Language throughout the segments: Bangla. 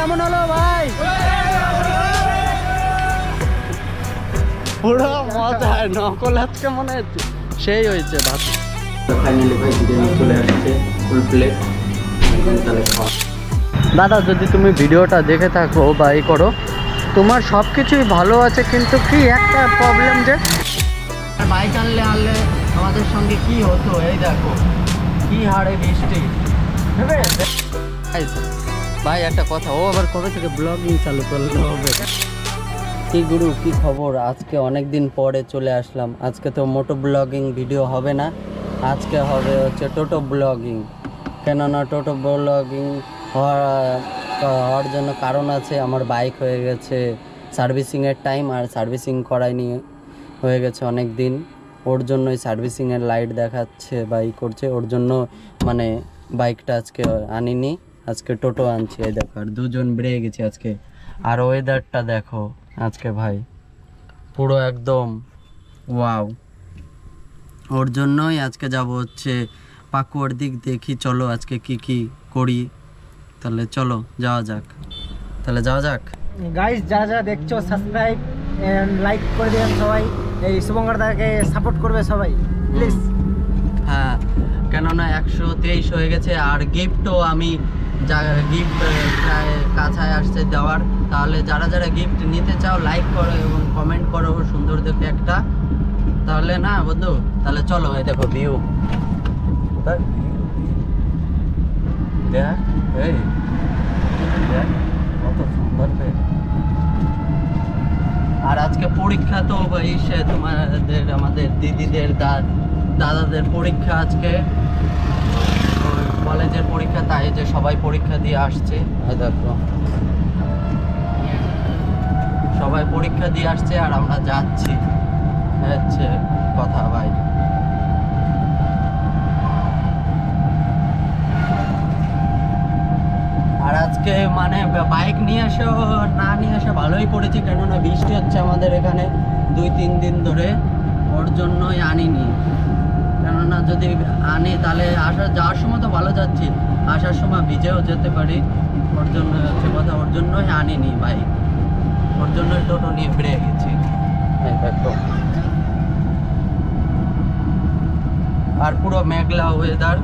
কেমন হলো ভাই? পুরো মজা নকল আজকে মনে হচ্ছে। সেই হয়েছে ভাত। ফাইনালি ভাই বিরিয়ানি চলে আসছে ফুল প্লেট দাদা যদি তুমি ভিডিওটা দেখে থাকো বা এই করো তোমার সব কিছুই ভালো আছে কিন্তু কি একটা প্রবলেম যে? বাইক আনলে আনলে আমাদের সঙ্গে কি হতো? এই দেখো কি হারে বৃষ্টি। ভাই, একটা কথা, ও আবার কবে থেকে ব্লগিং চালু করল? হবে কি গুরু, কি খবর? আজকে অনেক দিন পরে চলে আসলাম। আজকে তো মোটো ব্লগিং ভিডিও হবে না, আজকে হবে হচ্ছে টোটো ব্লগিং কেননা টোটো ব্লগিং হওয়ার জন্য কারণ আছে, আমার বাইক হয়ে গেছে সার্ভিসিংয়ের টাইম আর সার্ভিসিং করায়নি হয়ে গেছে অনেক দিন ওর জন্যই সার্ভিসিংয়ের লাইট দেখাচ্ছে বা ই করছে, ওর জন্য মানে বাইকটা আজকে আনিনি। আজকে টোটো আনছি এই দেখো আর দুজন বেড়ে গেছি আজকে। আর ওয়েদারটা দেখো আজকে ভাই পুরো একদম ওয়াও ওর জন্যই আজকে যাব হচ্ছে পাকুয়ার দিক দেখি চলো আজকে কি কি করি। তাহলে চলো যাওয়া যাক। তাহলে যাওয়া যাক? গাইস যা যা দেখছ সাবস্ক্রাইব এন্ড লাইক করে দিবেন সবাই। এই শুভঙ্কর দাকে সাপোর্ট করবে সবাই প্লিজ হ্যাঁ কেননা একশো তেইশ হয়ে গেছে আর গিফটও আমি যা গিফট কাছায় আসছে দেওয়ার, তাহলে যারা যারা গিফট নিতে চাও লাইক করো এবং কমেন্ট করো সুন্দর দেখে একটা। তাহলে না, বন্ধু? তাহলে চলো, এই দেখো ভিউ আর আজকে পরীক্ষা তো ইসে, তোমাদের, আমাদের দিদিদের দাদাদের পরীক্ষা আজকে। কলেজের পরীক্ষা তাই যে সবাই পরীক্ষা দিয়ে আসছে। দেখো। সবাই পরীক্ষা দিয়ে আসছে আর আমরা যাচ্ছি। হচ্ছে কথা ভাই। আর আজকে মানে বাইক নিয়ে এসেও না নিয়ে এসে ভালোই করেছি কেননা বৃষ্টি হচ্ছে আমাদের এখানে দুই তিন দিন ধরে। ওর জন্যই আনিনি। কেননা যদি আনি, তাহলে আসা, যাওয়ার সময় তো ভালো যাচ্ছি। আসার সময় ভিজেও যেতে পারি। ওর জন্য হচ্ছে কথা, ওর জন্যই আনিনি ভাই। ওর জন্যই টোটো নিয়ে ফিরে গেছি। দেখো। আর পুরো মেঘলা ওয়েদার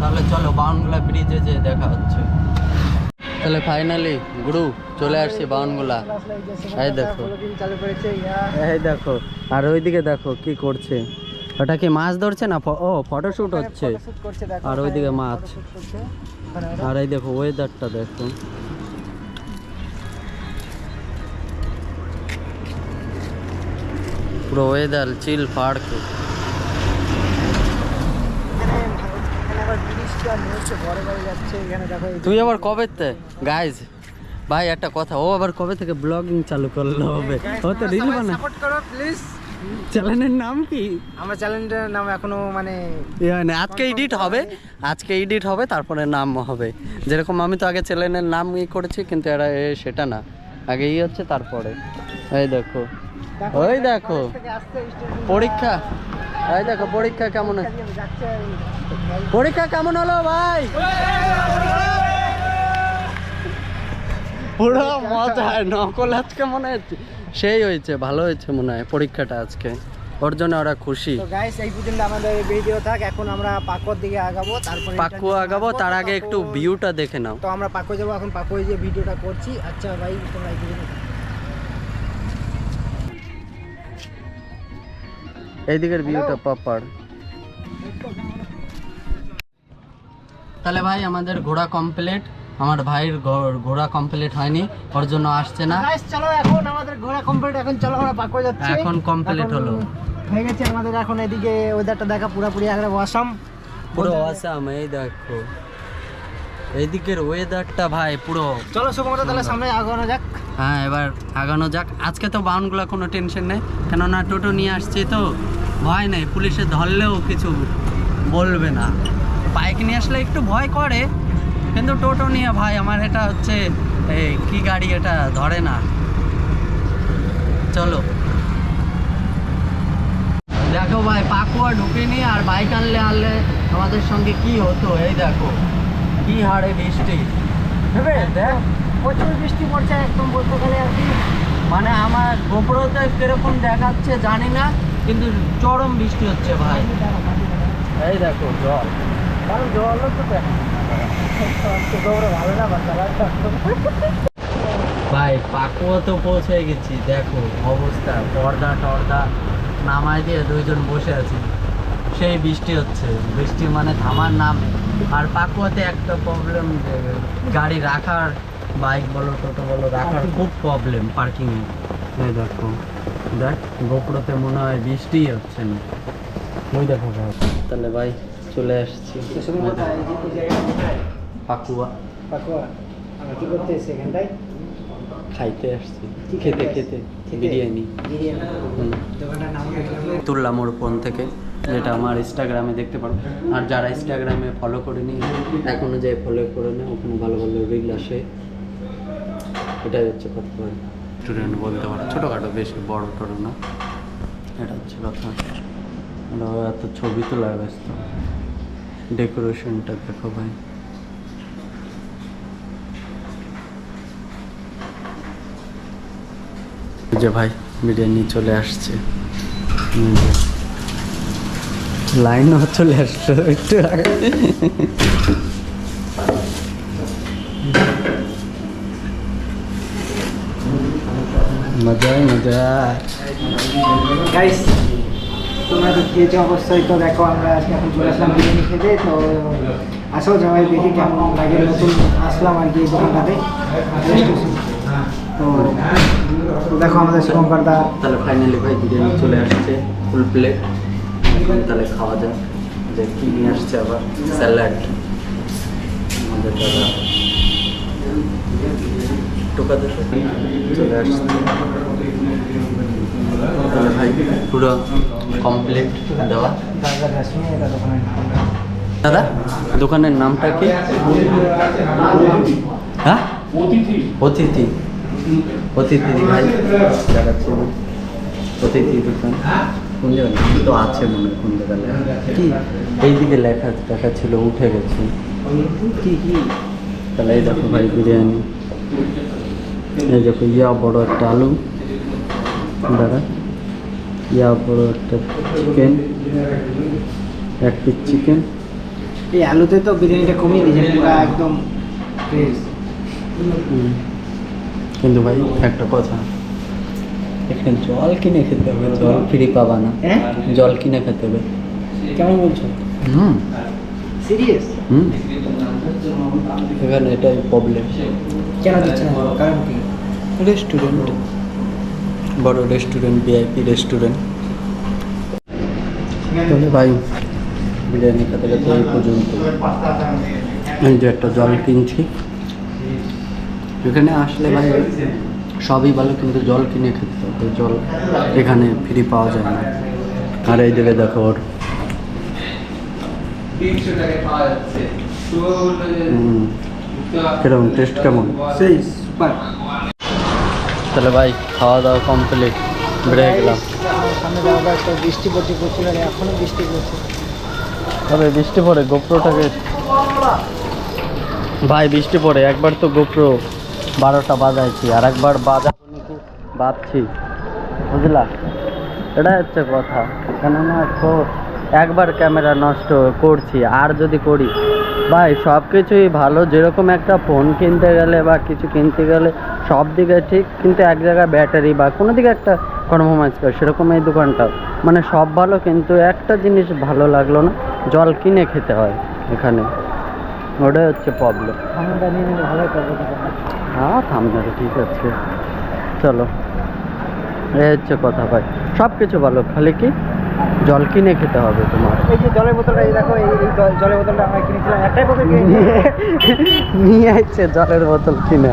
তাহলে চলো বাউনগুলা ব্রিজে যে দেখা হচ্ছে। তাহলে ফাইনালি গুরু, চলে আসছি বাউনগুলা। এই দেখো। এই দেখো। আর ওইদিকে দেখো কি করছে। ওটা কি মাছ ধরছে না ও ফটোশুট হচ্ছে। শুট করছে আর ওইদিকে মাছ। আর এই দেখো ওয়েদারটা দেখো। পুরো ওয়েদার চিল পার্ক তুই আবার কবে গাইজ ভাই একটা কথা ও আবার কবে থেকে ব্লগিং চালু করল হবে? ও তো রিল বানা সাপোর্ট করো প্লিজ চ্যানেলের নাম কি? আমার চ্যানেলটার নাম এখনও মানে না, আজকে এডিট হবে আজকে এডিট হবে তারপরে নাম হবে। যেরকম আমি তো আগে চ্যানেলের নাম ই করেছি কিন্তু এরা সেটা না। আগে ই হচ্ছে তারপরে। এই দেখো ওই দেখো পরীক্ষা। এই দেখো পরীক্ষা কেমন পরীক্ষা কেমন হলো ভাই? পুরো মজা নকল আজকে মনে হচ্ছে। সেই হয়েছে ভালো হয়েছে মনে হয় পরীক্ষাটা আজকে। ওর জন্য ওরা খুশি। তো গাইস এই পর্যন্ত আমাদের ভিডিও থাক এখন আমরা পাকুয়ার দিকে আগাবো তারপরে পাকু আগাবো তার আগে একটু ভিউটা দেখে নাও। তো আমরা পাকুয়া যাব এখন পাকুয়া যে ভিডিওটা করছি। আচ্ছা ভাই তোমরা এই পর্যন্ত এইদিকের ভিউটা প্রপার তাহলে ভাই আমাদের ঘোড়া কমপ্লিট আমার ভাইয়ের ঘোড়া কমপ্লিট হয়নি ওর জন্য আসছে না। চলো এখন আমাদের ঘোরা কমপ্লিট এখন চলো আমরা পাকুয়া যাচ্ছি। এখন এখন হলো। হয়ে গেছে আমাদের এখন এদিকে ওয়েদারটা দেখা পুরোপুরি একবারে অসাম পুরো আসাম এই দেখো। এদিকের ওয়েদারটা ভাই পুরো। চলো শুভমত তাহলে সামনে আগানো যাক। হ্যাঁ এবার আগানো যাক। আজকে তো বাউনগুলো কোনো টেনশন নেই কেননা টোটো নিয়ে আসছি তো। ভয় নেই পুলিশে ধরলেও কিছু বলবে না। বাইক নিয়ে আসলে একটু ভয় করে কিন্তু টোটো নিয়ে ভাই, আমার এটা হচ্ছে, এই কি গাড়ি এটা ধরে না। চলো। দেখো ভাই, পাকুয়া ঢুকিনি আর বাইক আনলে আনলে আমাদের সঙ্গে কি হতো? এই দেখো, কি হারে বৃষ্টি। দেখ, প্রচুর বৃষ্টি পড়ছে একদম বলতে গেলে আর কি। মানে আমার গোপরতে কীরকম দেখাচ্ছে জানি না, কিন্তু চরম বৃষ্টি হচ্ছে ভাই। এই দেখো জল। কারণ জলও তো দেখো তোমরা ভালো না বাচ্চা ভাই পাকুয়া তো পৌঁছে গেছি দেখো অবস্থা পর্দা টর্দা নামাই দিয়ে দুইজন বসে আছি সেই বৃষ্টি হচ্ছে বৃষ্টি মানে থামার নাম আর পাকুয়াতে একটা প্রবলেম গাড়ি রাখার বাইক বলো টোটো বলো রাখার খুব প্রবলেম পার্কিংয়ে এই দেখো দেখ গোপুরতে মনে হয় বৃষ্টিই হচ্ছে না ওই দেখো তাহলে ভাই চলে আসছি পাকুয়া পাকুয়া আমরা কি করতে এসেছি এখানটায় খাইতে আসছি খেতে খেতে বিরিয়ানি তুললাম ওর ফোন থেকে যেটা আমার ইনস্টাগ্রামে দেখতে পারো। আর যারা ইনস্টাগ্রামে ফলো করেনি এখনও যে ফলো করে না ওখানে ভালো ভালো রিল আসে। এটাই হচ্ছে কথা। স্টুডেন্ট বলতে পারো ছোটোখাটো বেশি বড় টড়ো না। এটা হচ্ছে কথা। এত ছবি তোলার ব্যস্ত। ডেকোরেশনটা দেখো ভাই। যে ভাই বিরিয়ানি চলে আসছে। লাইনও চলে আসলো একটু আগে। মজা মজা। গাইস তোমরা তো খেয়েছো অবশ্যই তো দেখো আমরা আজকে এখন চলে আসলাম বিরিয়ানি খেতে তো আসো সবাই দেখি কেমন লাগে নতুন। আসলাম আর কি দোকানটাতে। তো তো দেখো আমাদের শুভঙ্করদা তাহলে ফাইনালি ভাই বিরিয়ানি চলে আসছে ফুল প্লেট এখন তাহলে খাওয়া যাক যে কি নিয়ে আসছে আবার স্যালাড আমাদের দাদা। টোকাতে চলে আসছে। তাহলে ভাই পুরো কমপ্লিট দেওয়া। দাদা দোকানের দাদা দোকানের নামটা কি? হ্যাঁ? অতিথি অতিথি। ভাই দেখাচ্ছি। অতিথি দোকান কোন জায়গায় তো আছে মনে হয় কোন জায়গায় কি? এইদিকে লেখা লেখা ছিল উঠে গেছে। কি কি? তাহলে এই দেখো ভাই বিরিয়ানি। এই দেখো ইয়া বড় একটা আলু। দাদা ইয়া বড় একটা চিকেন এক পিস চিকেন এই আলুতে তো বিরিয়ানিটা কমিয়ে দিয়েছে পুরো একদম ফ্রেশ কিন্তু ভাই একটা কথা। এখানে জল কিনে খেতে হবে জল ফ্রি পাবা না। হ্যাঁ? জল কিনে খেতে হবে। কেমন বলছো? হুম। সিরিয়াস হুম। এখানে এটাই প্রবলেম কেন দিচ্ছে না? কারণ কি? রেস্টুরেন্ট বড় রেস্টুরেন্ট ভিআইপি রেস্টুরেন্ট তাহলে ভাই বিরিয়ানি খেতে খেতে এই পর্যন্ত। এই যে একটা জল কিনছি এখানে আসলে ভাই সবই ভালো কিন্তু জল কিনে খেতে হবে। জল এখানে ফ্রি পাওয়া যায় না। আর এই দিকে দেখো ওর। কীরকম টেস্ট কেমন? সেই সুপার তাহলে ভাই খাওয়া দাওয়া কমপ্লিট বেড়ে গেলাম। সামনে যাওয়া বৃষ্টি পড়ছে প্রচুর আর এখনও বৃষ্টি পড়ছে। তবে বৃষ্টি পড়ে গোপ্রোটাকে। ভাই বৃষ্টি পড়ে একবার তো গোপ্রো। বারোটা বাজাইছি, আর একবার বাজাবো নাকি ভাবছি, বুঝলা? এটা হচ্ছে কথা কেননা তো একবার ক্যামেরা নষ্ট করছি, আর যদি করি, ভাই সব কিছুই ভালো, যেরকম একটা ফোন কিনতে গেলে বা কিছু কিনতে গেলে সব দিকে ঠিক, কিন্তু এক জায়গায় ব্যাটারি বা কোনো দিকে একটা কম্প্রোমাইজ করে, সেরকম এই দোকানটাও। মানে সব ভালো, কিন্তু একটা জিনিস ভালো লাগল না, জল কিনে খেতে হয় এখানে। ওটাই হচ্ছে প্রবলেম হ্যাঁ থামবে ঠিক আছে। চলো। এই হচ্ছে কথা ভাই সব কিছু ভালো খালি কি? জল কিনে খেতে হবে তোমার। এই যে জলের বোতলটা এই দেখো এই জলের বোতলটা আমরা কিনেছিলাম একটাই বোতল নিয়ে আসছে জলের বোতল কিনে।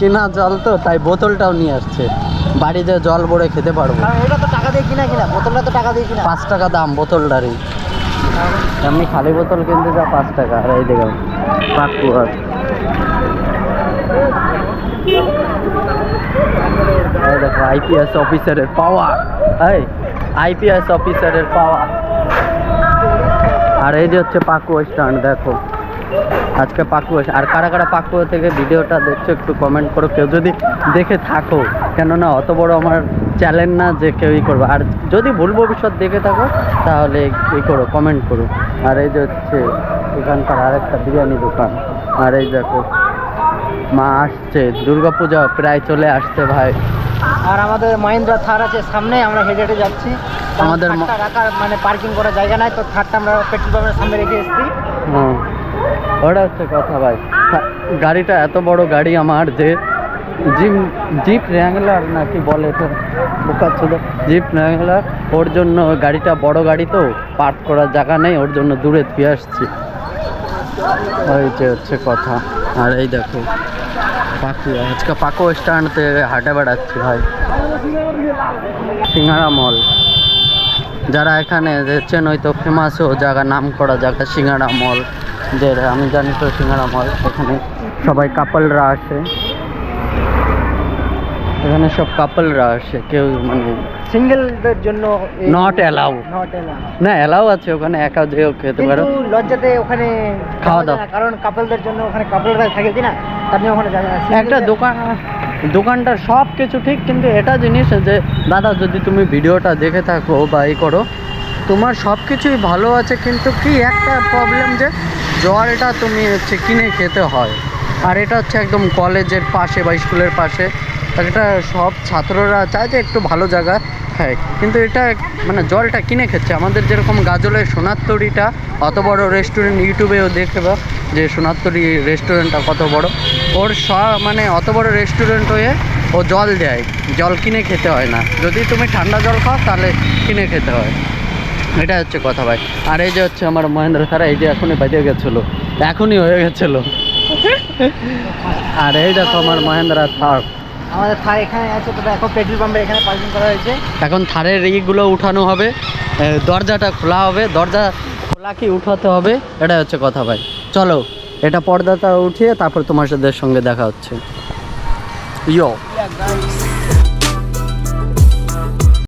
কিনা জল তো তাই বোতলটাও নিয়ে আসছে। বাড়িতে জল ভরে খেতে পারব। এটা তো টাকা দিয়ে কিনা কিনা বোতলটা তো টাকা দিয়ে কিনা। পাঁচ টাকা দাম বোতলটারই। এমনি খালি বোতল কিনতে যা পাঁচ টাকা। আর এই দেখো, পাঁচ এই দেখো আইপিএস অফিসারের পাওয়ার এই আইপিএস অফিসারের পাওয়ার আর এই যে হচ্ছে পাকু স্ট্যান্ড দেখো। আজকে পাকু এসে আর কারা কারা পাকু থেকে ভিডিওটা দেখছ একটু কমেন্ট করো। কেউ যদি দেখে থাকো কেননা অত বড় আমার চ্যালেঞ্জ না যে কেউ ই করব। আর যদি ভুল ভবিষ্যৎ দেখে থাকো তাহলে ই করো কমেন্ট করো। আর এই যে হচ্ছে এখানকার আরেকটা বিরিয়ানি দোকান। আর এই দেখো মা আসছে দুর্গাপূজা প্রায় চলে আসছে ভাই। আর আমাদের মহিন্দ্রা থার আছে সামনে আমরা হেঁটে হেঁটে যাচ্ছি। আমাদের রাখার মানে পার্কিং করার জায়গা নাই তো থারটা আমরা পেট্রোল পাম্পের সামনে রেখে এসেছি। হুম। ওটা হচ্ছে কথা ভাই। গাড়িটা এত বড় গাড়ি আমার যে জিপ জিপ র্যাঙ্গলার নাকি বলে তো বোকাচ্ছিল জিপ র্যাঙ্গলার ওর জন্য গাড়িটা বড় গাড়ি তো, পার্ক করার জায়গা নেই, ওর জন্য দূরে ধুয়ে আসছি। ওই যে হচ্ছে কথা। আর এই দেখো পাকু আজকে পাকু স্ট্যান্ডতে হাঁটে বেড়াচ্ছি ভাই। সিঙ্গারা মল। যারা এখানে দেখছেন ওই তো ফেমাস জায়গা নাম করা জায়গা, সিঙ্গারা মল। যে আমি জানি তো সিঙ্গারা মল এখানে সবাই কাপলরা আসে। এখানে সব কাপলরা আসে কেউ মানে সিঙ্গেলদের জন্য Not allow. নট না এলাও আছে ওখানে একা যেও খেতে পারো। কিন্তু লজ্জাতে ওখানে খাওয়া না, কারণ কাপলদের জন্য ওখানে কাপলরা থাকে কি না তার জন্য ওখানে একটা দোকান দোকানটার সব কিছু ঠিক কিন্তু এটা জিনিস যে দাদা যদি তুমি ভিডিওটা দেখে থাকো বা ই করো তোমার সব কিছুই ভালো আছে, কিন্তু কি একটা প্রবলেম যে জলটা তুমি হচ্ছে কিনে খেতে হয়। আর এটা হচ্ছে একদম কলেজের পাশে বা স্কুলের পাশে। এটা সব ছাত্ররা চায় যে একটু ভালো জায়গা খায় কিন্তু এটা মানে জলটা কিনে খেচ্ছে। আমাদের যেরকম গাজলের সোনারতরিটা অত বড় রেস্টুরেন্ট ইউটিউবেও দেখে বা যে সোনারতরি রেস্টুরেন্টটা কত বড়। ওর স মানে অত বড় রেস্টুরেন্ট হয়ে ও জল দেয়। জল কিনে খেতে হয় না। যদি তুমি ঠান্ডা জল খাও তাহলে কিনে খেতে হয়। এটা হচ্ছে কথা ভাই। আর এই যে হচ্ছে আমার মহেন্দ্র থারা এই যে এখনই বেজে গেছিল এখনই হয়ে গেছিল। আর এই দেখো আমার মহেন্দ্রা থার আমাদের থার এখানে আছে তো দেখো পেট্রোল পাম্পে এখানে পার্কিং করা হয়েছে। এখন থারের ইগুলো উঠানো হবে দরজাটা খোলা হবে দরজা খোলা কি উঠাতে হবে এটা হচ্ছে কথা ভাই। চলো এটা পর্দাটা উঠিয়ে তারপর তোমার সাথে সঙ্গে দেখা হচ্ছে। ইয়ো।